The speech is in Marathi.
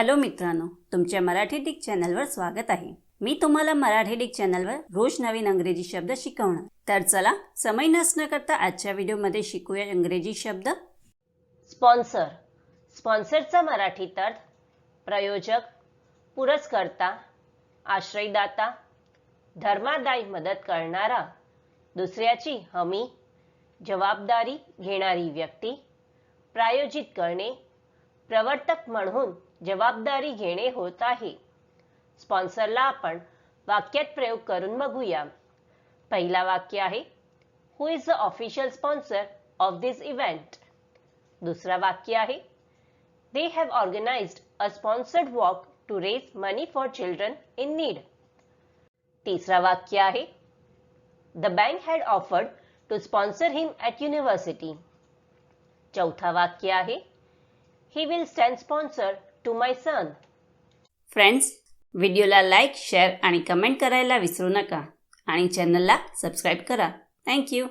हॅलो मित्रांनो तुमच्या मराठी डिक चॅनलवर स्वागत आहे. मी तुम्हाला मराठी डिक चॅनलवर रोज नवीन अंग्रेजी शब्द शिकवणार. तर चला समय नसणं करता आजच्या व्हिडिओमध्ये शिकूया इंग्रजी शब्द. स्पॉन्सर. स्पॉन्सरचा मराठीत अर्थ प्रयोजक पुरस्कर्ता आश्रयदाता धर्मादायी मदत करणारा दुसऱ्याची हमी जबाबदारी घेणारी व्यक्ती प्रायोजित करणे प्रवर्तक म्हणून जबाबदारी घेणे होत आहे. स्पॉन्सरला आपण वाक्यात प्रयोग करून बघूया. पहिला वाक्य आहे who is the official sponsor of this event दुसरा वाक्य आहे they have organised a sponsored walk to raise money for children in need तिसरा वाक्य आहे the bank had offered to sponsor him at university चौथा वाक्य आहे he will stand sponsor to my son friends व्हिडिओला लाईक शेअर आणि कमेंट करायला विसरू नका. आणि चॅनलला सबस्क्राईब करा. थँक्यू